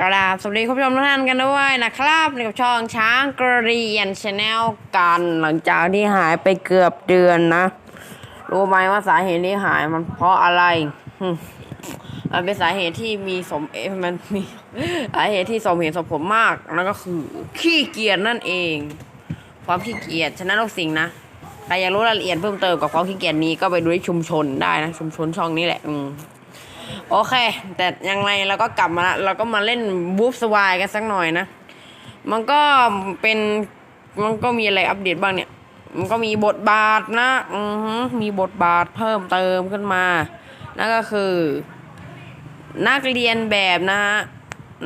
กราบสวัสดีคุณผู้ชมทุกท่านกันด้วยนะครับในกับช่องช้างกระเรียนชาแนลกันหลังจากที่หายไปเกือบเดือนนะ รู้ไหมว่าสาเหตุที่หายมันเพราะอะไรมันเป็นสาเหตุที่มีสมเอมันมีสาเหตุที่สมเหตุสมผลมากนั่นก็คือขี้เกียจนั่นเอง ความขี้เกียจฉะนั้นทุกสิ่งนะใครอยากรู้รายละเอียดเพิ่มเติมกับความขี้เกียจนี้ก็ไปดูที่ชุมชนได้นะชุมชนช่องนี้แหละ อืม โอเค แต่ยังไงเราก็กลับมาละเราก็มาเล่นบูฟสวายกันสักหน่อยนะ มันก็เป็นมันก็มีอะไรอัปเดตบ้างเนี่ย มันก็มีบทบาทนะอือมีบทบาทเพิ่มเติมขึ้นมา นั่นก็คือ นักเรียนแบบนะฮะ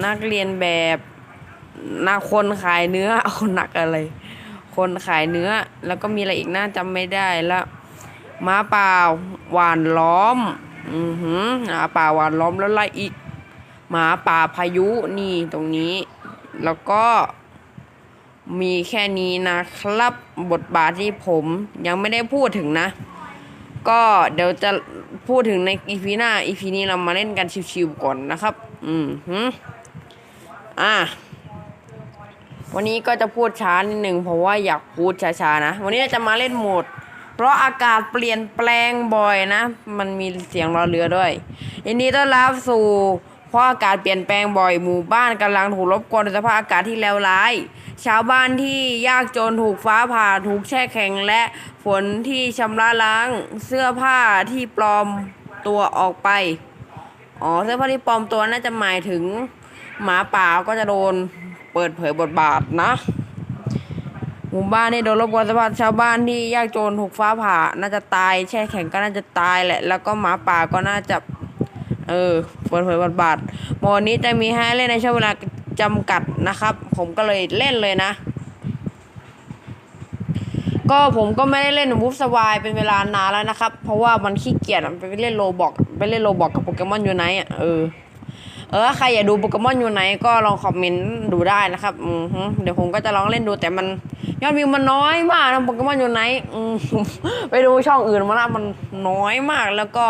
นักเรียนแบบนักคนขายเนื้อเอานักอะไร คนขายเนื้อ แล้วก็มีอะไรอีกน่าจำไม่ได้แล้วม้าเปล่าหวานล้อม อือหือหมาป่าหวานล้อมแล้วไล่อีก หมาป่าพายุนี่ตรงนี้ แล้วก็มีแค่นี้นะครับ บทบาทที่ผมยังไม่ได้พูดถึงนะ ก็เดี๋ยวจะพูดถึงในอีพีหน้าอีพีนี้เรามาเล่นกันชิวๆก่อนนะครับ อืมฮึอะวันนี้ก็จะพูดช้านิดนึงเพราะว่าอยากพูดช้าๆนะ วันนี้จะมาเล่นโหมด เพราะอากาศเปลี่ยนแปลงบ่อยนะ มันมีเสียงรอเรือด้วยยินดีต้อนรับสู่เพราะอากาศเปลี่ยนแปลงบ่อยหมู่บ้านกำลังถูกรบกวนด้วยสภาพอากาศที่เลวร้าย ชาวบ้านที่ยากจนถูกฟ้าผ่าถูกแช่แข็งและฝนที่ชำระล้างเสื้อผ้าที่ปลอมตัวออกไปอ๋อเสื้อผ้าที่ปลอมตัวน่าจะหมายถึงหมาป่าก็จะโดนเปิดเผยบทบาทนะ หมู่บ้านนี่โดนรบกวนสภาพชาวบ้านที่ยากจนถูกฟ้าผ่า น่าจะตาย แช่แข็งก็น่าจะตายแหละ แล้วก็หมาป่าก็น่าจะ เออเปิดเผยบทบาทโมดนี้จะมีให้เล่นในช่วงเวลาจำกัดนะครับ ผมก็เลยเล่นเลยนะ ก็ผมก็ไม่ได้เล่นวูฟสวายเป็นเวลานานแล้วนะครับ เพราะว่ามันขี้เกียจไปเล่นโลบอกไปเล่นโลบอกกับโปเกมอนอยู่ไหนอะเออเออใครอยากดูโปเกมอนอยู่ไหนก็ลองคอมเมนต์ดูได้นะครับ อือเดี๋ยวผมก็จะลองเล่นดูแต่มัน ยอดวิวมันน้อยมากนะโปเกมอนอยู่ไหนไปดูช่องอื่นมาละมันน้อยมากแล้วก็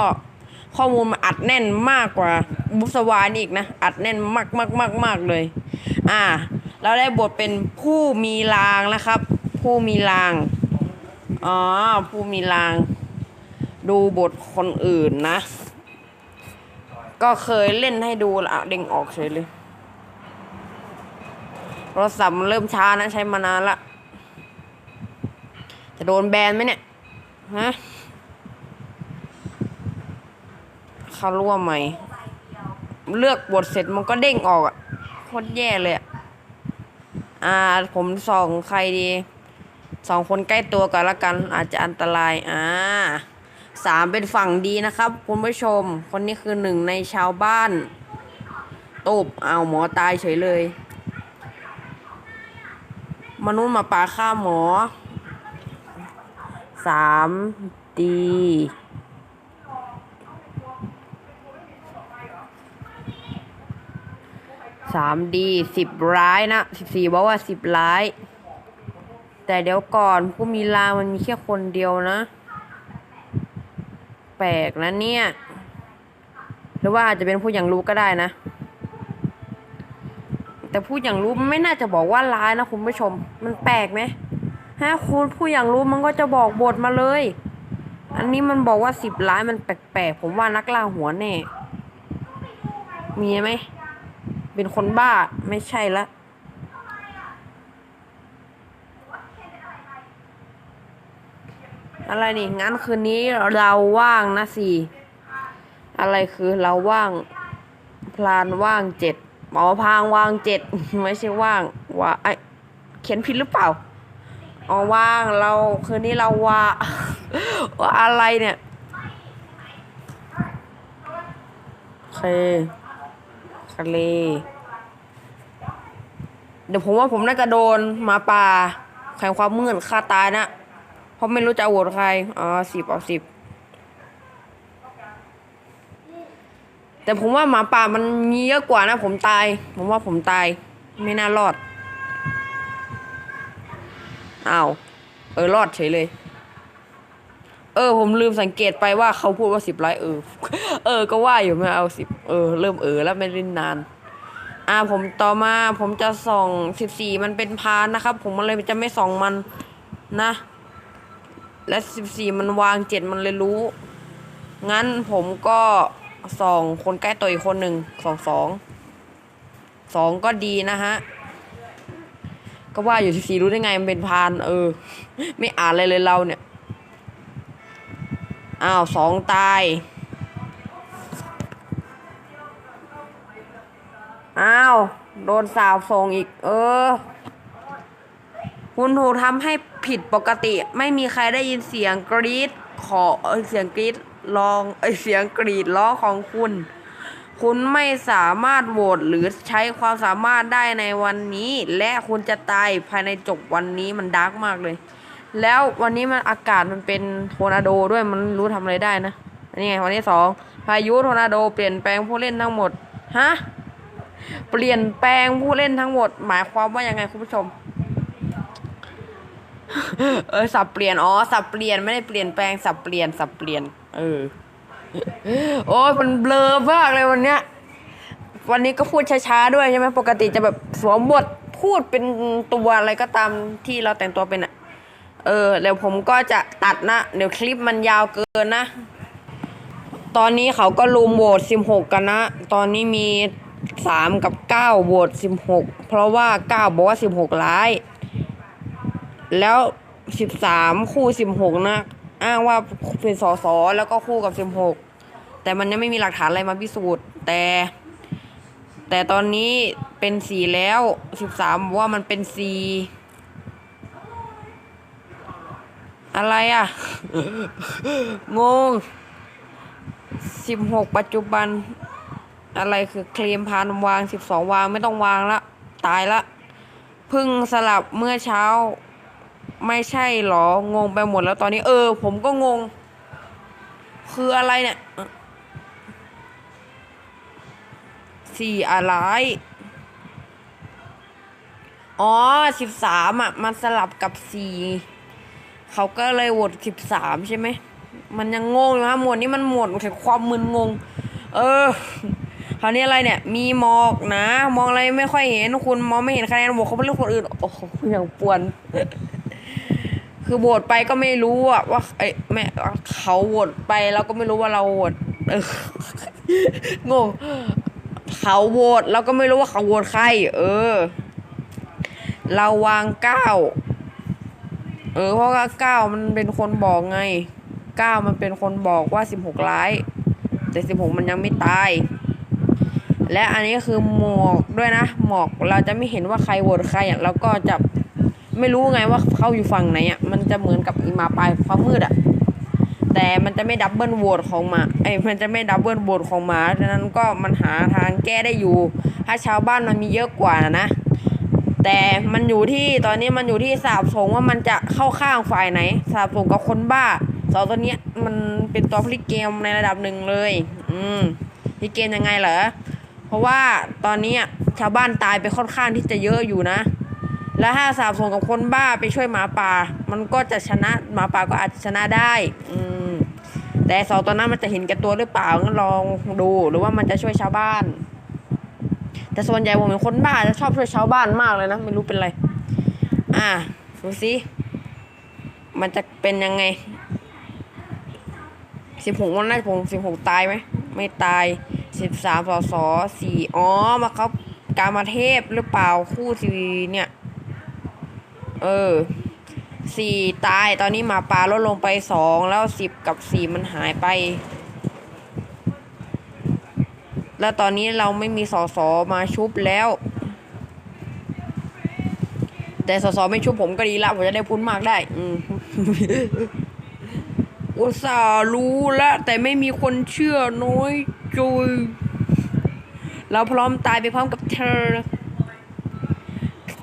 ข้อมูลมันอัดแน่นมากกว่าบุฟสวานอีกนะ อัดแน่นมากมากมากมากเลย อ่า เราได้บทเป็นผู้มีลางนะครับ ผู้มีลางอ๋อผู้มีลาง ดูบทคนอื่นนะ ก็เคยเล่นให้ดูละเด้งออกเฉยเลยโทรศัพท์มันเริ่มช้านะใช้มานานละ จะโดนแบนไหมเนี่ย ฮะเขาร่วมไหม เลือกบทเสร็จมันก็เด้งออกอะโคตรแย่เลยอะอ่า ผมส่องใครดี สองคนใกล้ตัวกันละกัน อาจจะอันตราย อ่าสามเป็นฝั่งดีนะครับ คุณผู้ชม คนนี้คือหนึ่งในชาวบ้านตบเอาหมอตายเฉยเลย มนุษย์มาป่าฆ่าหมอ สามดีสามดีสิบร้ายนะสิบสี่บอกว่าสิบร้าย แต่เดี๋ยวก่อนผู้มีลามันมีแค่คนเดียวนะ แปลกนะเนี่ย หรือว่าอาจจะเป็นผู้อย่างรู้ก็ได้นะ แต่ผู้อย่างรู้มันไม่น่าจะบอกว่าร้ายนะคุณผู้ชม มันแปลกไหม ฮะคุณผู้อย่างรู้มันก็จะบอกบทมาเลย อันนี้มันบอกว่าสิบร้ายมันแปลกๆ ผมว่านักล่าหัวแน่ มีไหม เป็นคนบ้าไม่ใช่ละอะไรนี่งั้นคืนนี้เราว่างนะสิอะไรคือเราว่างพลานว่างเจ็ดหมอพางว่างเจ็ดไม่ใช่ว่างว่าไอเขียนผิดหรือเปล่า อ๋อว่างเราคืนนี้เราว่าว่าอะไรเนี่ยโอเคทะเลเดี๋ยวผมว่าผมน่าจะโดนหมาป่าแข่งความมืดฆ่าตายนะเพราะไม่รู้จะโหวตใครอ๋อสิบเอาสิบแต่ผมว่าหมาป่ามันมีเยอะกว่านะ ผมตาย ผมว่าผมตาย ไม่น่ารอด อ้าวเออรอดเฉยเลย เออ ผมลืมสังเกตไปว่าเขาพูดว่าสิบไลค์เออ เออ ก็ว่าอยู่ไม่เอาสิบเออ เริ่มเออแล้วไม่ได้นาน อ่า ผมต่อมาผมจะส่องสิบสี่มันเป็นพานนะครับ ผมมันเลยจะไม่ส่องมันนะ และสิบสี่มันวางเจ็ดมันเลยรู้ งั้นผมก็ส่องคนใกล้ตัวอีกคนหนึ่งสองสองสองก็ดีนะฮะ ก็ว่าอยู่สิบสี่รู้ได้ไงมันเป็นพาน เออ ไม่อ่านอะไรเลยเราเนี่ย อ้าวสองตาย อ้าว โดนสาวส่งอีก เออ คุณถูกทำให้ผิดปกติ ไม่มีใครได้ยินเสียงกรีดขอเสียงกรีดร้องเอเสียงกรีดร้องของคุณ คุณไม่สามารถโหวตหรือใช้ความสามารถได้ในวันนี้ และคุณจะตายภายในจบวันนี้มันดาร์กมากเลย แล้ววันนี้มันอากาศมันเป็นโทนาโดด้วยมันรู้ทำอะไรได้นะนนี้ไงวันที่สองพายุโทนาโดเปลี่ยนแปลงผู้เล่นทั้งหมดฮะเปลี่ยนแปลงผู้เล่นทั้งหมด หมายความว่ายังไงคุณผู้ชม เออสับเปลี่ยนอ๋อสับเปลี่ยนไม่ได้เปลี่ยนแปลงสับเปลี่ยนสับเปลี่ยน เออ โอ้ยมันเบลอมากเลยวันเนี้ย วันนี้ก็พูดช้าๆด้วยใช่ไหมปกติจะแบบสวมบทพูดเป็นตัวอะไรก็ตามที่เราแต่งตัวเป็นอะเออเดี๋ยวผมก็จะตัดนะ เดี๋ยวคลิปมันยาวเกินนะ ตอนนี้เขาก็รุมโหวต16 กันนะ ตอนนี้มี 3 กับ 9โหวต16 เพราะว่า 9 บอกว่า 16ร้าย แล้ว 13 คู่ 16 นะ อ้างว่าเป็นสสแล้วก็คู่กับ 16 แต่มันยังไม่มีหลักฐานอะไรมาพิสูจน์ แต่ แต่ตอนนี้เป็น4แล้ว 13บอกว่ามันเป็น4อะไรอะ งง 16 ปัจจุบัน อะไรคือเคลมพานวาง 12 วางไม่ต้องวางละ ตายละ พึ่งสลับเมื่อเช้า ไม่ใช่หรอ งงไปหมดแล้วตอนนี้ เออ ผมก็งง คืออะไรเนี่ยสี่อะไร อ๋อสิบสามอะ มันสลับกับสี่เขาก็เลยโหวตสิบสามใช่ไหม มันยังงงอยู่ฮะหมวดนี้มันหมวดถึงความมึนงง เออคราวนี้อะไรเนี่ย มีหมอกนะ มองอะไรไม่ค่อยเห็น คุณมองไม่เห็นคะแนนโหวตเขาเป็นเรื่องคนอื่น โอ้โหอย่างปวน คือโหวตไปก็ไม่รู้อะว่าเอ้แม่เขาโหวตไปแล้วก็ไม่รู้ว่าเราโหวตเอองงเขาโหวตเราก็ไม่รู้ว่าเขาโหวตใคร เออ เราวางเก้าเออ เพราะว่าเก้ามันเป็นคนบอกไงเก้ามันเป็นคนบอกว่าสิบหกร้าย แต่สิบหกมันยังไม่ตาย และอันนี้คือหมอกด้วยนะ หมอกเราจะไม่เห็นว่าใครโหวตใครอะเราก็จะ ไม่รู้ไงว่าเขาอยู่ฝั่งไหนอะมันจะเหมือนกับอีมาปลายความมืดอะแต่มันจะไม่ดับเบิลโหวตของหมาไอ้ยมันจะไม่ดับเบิลโหวตของหมาดังนั้นก็มันหาทางแก้ได้อยู่ ถ้าชาวบ้านมันมีเยอะกว่านะ แต่มันอยู่ที่ตอนนี้มันอยู่ที่สาบสงว่ามันจะเข้าข้างฝ่ายไหน สาบสงกับคนบ้าสองตัวนี้มันเป็นตัวพลิกเกมในระดับหนึ่งเลย อืมพลิกเกมยังไงเหรอเพราะว่าตอนนี้ชาวบ้านตายไปค่อนข้างที่จะเยอะอยู่นะ แล้วถ้าสาบส่งกับคนบ้าไปช่วยหมาป่า มันก็จะชนะหมาป่าก็อาจจะชนะได้ อืมแต่สองตัวนั้นมันจะเห็นแก่ตัวหรือเปล่างั้นลองดูหรือว่ามันจะช่วยชาวบ้าน แต่ส่วนใหญ่ผมเป็นคนบ้าจะชอบช่วยชาวบ้านมากเลยนะไม่รู้เป็นไรอะดูสิมันจะเป็นยังไงสิบหกวันแรกผมสิบหกตายไหมไม่ตายสิบสามสอสอสี่อ๋อมาครับกามาเทพหรือเปล่าคู่สีเนี่ย เออสี่ตายตอนนี้หมาป่าลดลงไปสองแล้วสิบกับสี่มันหายไป แล้วตอนนี้เราไม่มีสอสอมาชุบแล้ว แต่สอสอไม่ชุบผมก็ดีละ ผมจะได้พูดมากได้ อืมอุตส่าห์รู้แล้ว แต่ไม่มีคนเชื่อน้อยจุยเราพร้อมตายไปพร้อมกับเธอ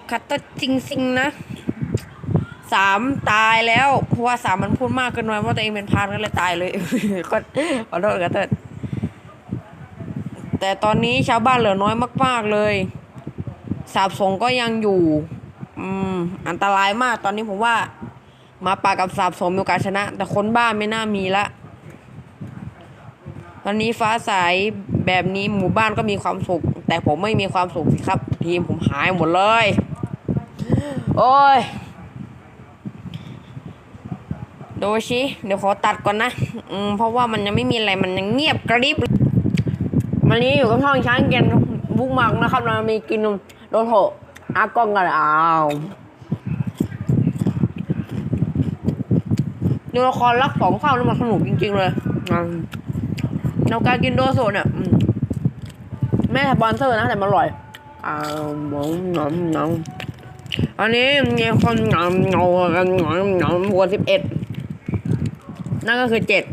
คัตเตอร์จริงๆนะ สามตายแล้ว เพราะว่าสามมันพูดมากเกินไปว่าตัวเองเป็นพรานก็เลยตายเลยก็ขอโทษคัตเตอร์แต่ตอนนี้ชาวบ้านเหลือน้อยมาก ๆเลยสาบสงก็ยังอยู่ อืม อันตรายมากตอนนี้ผมว่ามาป่ากับสาบสงมีโอกาสชนะ แต่คนบ้าไม่น่ามีละตอนนี้ฟ้าใสแบบนี้หมู่บ้านก็มีความสุข แต่ผมไม่มีความสุขสิครับ ทีมผมหายหมดเลย โอ้ย โดชิเดี๋ยวขอตัดก่อนนะ อืม เพราะว่ามันยังไม่มีอะไร มันยังเงียบกริบวันนี้อยู่กับช่องช้างเกนบุกมักนะครับเรามีกินโดโถอากองกันอ้าวดูละครรักสองเศร้านี่มันสนุกจริง ๆ เลยเราการกินโดโซเนี่ยแม่สปอนเซอร์นะแต่มันอร่อยอ้าวหนองหนองหนองอันนี้มีคนหนองหนองหนองหนองบวสิบเอ็ด นั่นก็คือเจ็ด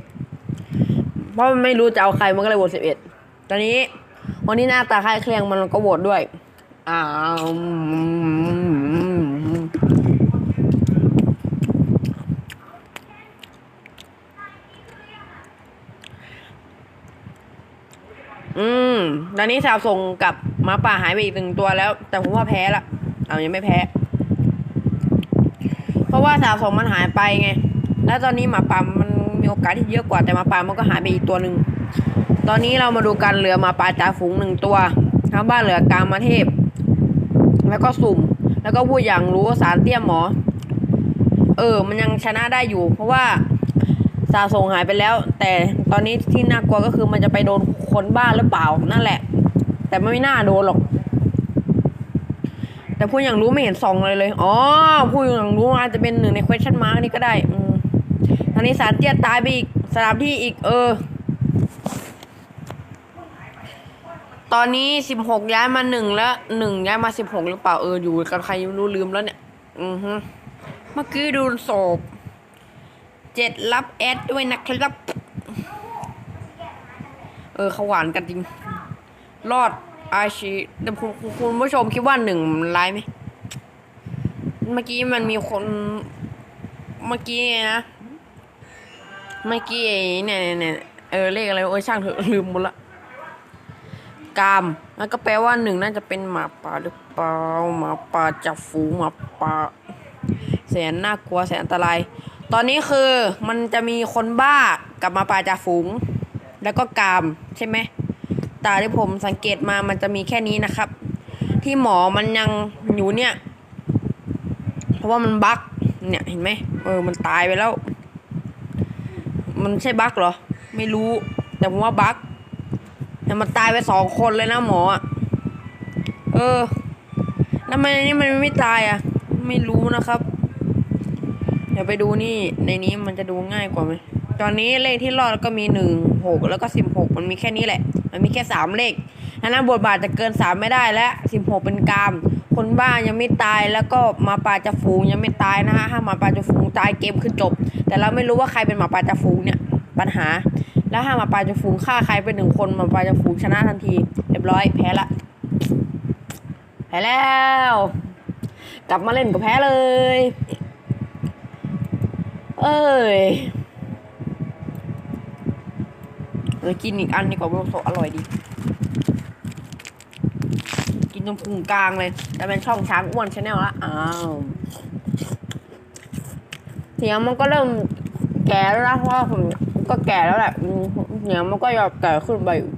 เพราะไม่รู้จะเอาใครมันก็เลยโหวตสิบเอ็ดตอนนี้ วันนี้หน้าตาคล้ายเคลียงมันก็โหวตด้วยอ้าวอืมตอนนี้สาวส่งกับหมาป่าหายไปอีกหนึ่งตัวแล้ว แต่ผมว่าแพ้ละเอายังไม่แพ้ เพราะว่าสาวส่งมันหายไปไง แล้วตอนนี้หมาป่า มีโอกาสที่เยอะกว่าแต่มาป่ามันก็หายไปอีกตัวหนึ่งตอนนี้เรามาดูการเหลือมาป่าจ่าฝูงหนึ่งตัวทางบ้านเหลือกามเทพ แล้วก็สุ่ม แล้วก็พูดอย่างรู้สารเตี้ยหมอ เออ มันยังชนะได้อยู่ เพราะว่าสาส่งหายไปแล้ว แต่ตอนนี้ที่น่ากลัวก็คือมันจะไปโดนคนบ้าหรือเปล่านั่นแหละ แต่ไม่น่าโดนหรอก แต่พูดอย่างรู้ไม่เห็นส่องเลยเลยอ๋อพูดอย่างรู้อาจจะเป็นหนึ่งใน question mark นี่ก็ได้อื นนี้สารเตี้ยตายไปอีกสลับที่อีกเออ ตอนนี้สิบหกย้ายมาหนึ่งแล้วหนึ่งย้ายมาสิบหกหรือเปล่าเอออยู่กับใครรู้ลืมแล้วเนี่ย อือฮึเมื่อกี้ดูศพเจ็ดรับแอดด้วยนะครับ เออเขาหวานกันจริง รอดอาชีแต่คุณคุณผู้ชมคิดว่าหนึ่งมันร้ายไหม เมื่อกี้มันมีคน เมื่อกี้นะ เมื่อกี้เนี่ยเนี่ยเออเลขอะไรเออช่างเถอะลืมหมดละกามแล้วก็แปลว่าหนึ่งน่าจะเป็นหมาป่าหรือเปล่าหมาป่าจับฝูงหมาป่าแสนน่ากลัวแสนอันตราย ตอนนี้คือมันจะมีคนบ้ากับหมาป่าจับฝูง แล้วก็กามใช่ไหมตาที่ผมสังเกตมามันจะมีแค่นี้นะครับ ที่หมอมันยังอยู่เนี่ย เพราะว่ามันบั๊กเนี่ยเห็นไหมเออมันตายไปแล้ว มันใช่บั๊กเหรอ ไม่รู้ แต่ผมว่าบั๊กแต่มันตายไปสองคนเลยนะหมอ เออแล้วทำไมในนี้มันไม่ตายอะ ไม่รู้นะครับ เดี๋ยวไปดูนี่ ในนี้มันจะดูง่ายกว่าไหมตอนนี้เลขที่รอดก็มีหนึ่งหกแล้วก็สิบหกมันมีแค่นี้แหละ มันมีแค่สามเลขอันนั้นบทบาทจะเกินสามไม่ได้และสิบหกเป็นกาม คนบ้ายังไม่ตายแล้วก็หมาป่าจะฝูงยังไม่ตายนะฮะถ้าหมาป่าจะฝูงตายเกมคือจบ แต่เราไม่รู้ว่าใครเป็นหมาป่าจะฝูงเนี่ยปัญหา แล้วถ้าหมาป่าจะฝูงฆ่าใครเป็นหนึ่งคนหมาป่าจะฝูงชนะทันทีเรียบร้อยแพ้ละแพ้แล้ว กลับมาเล่นก็แพ้เลย เอ้ยเรากินอีกอันดีกว่าโรโซอร่อยดี กินจนพุงกลางเลย แต่เป็นช่องช้างอ้วนชาแนลละอ้าวเสียงมันก็เริ่มแก่แล้วนะเพราะว่าผมก็แก่แล้วแหละอืมเสียงมันก็ยอมแก่ขึ้นไปอยู่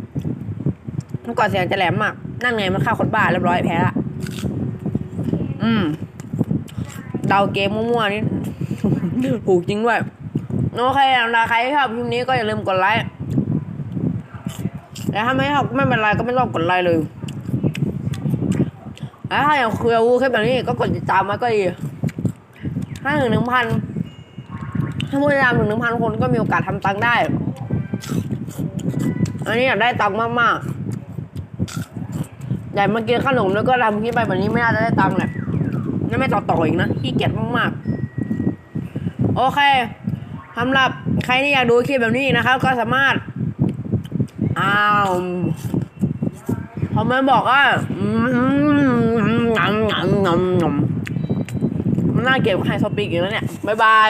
เมื่อก่อนเสียงจะแหลมมากนั่นไงมันฆ่าคนบ้าเรียบร้อยแพ้ละอืมเดาเกมมั่วๆนี่ถูกจริงด้วยโอเคสำหรับใครที่ชอบคลิปนี้ก็อย่าลืมกดไลค์แต่ถ้าไม่ชอบไม่เป็นไรก็ไม่ต้องกดไลค์เลย แล้วถ้าอยากคุยกับวูคลิปแบบนี้ก็กดติดตามไว้ก็ดีถ้าถึงหนึ่งพันถ้าผู้ติดตามถึงหนึ่งพันคนก็มีโอกาสทำตังค์ได้ อันนี้อยากได้ตังค์มากๆอยากมากินขนมแล้วก็ทำคลิปไปแบบนี้ไม่น่าจะได้ตังค์แหละนั่นไม่ต่อต่ออีกนะขี้เกียจมากๆ โอเคสำหรับใครที่อยากดูคลิปแบบนี้นะครับ ก็สามารถอ้าวคอมเมนต์บอกว่าอืม งำงำงำงำมันน่าเกลียดกับไฮสปีกอีกแล้วเนี่ย บ๊ายบาย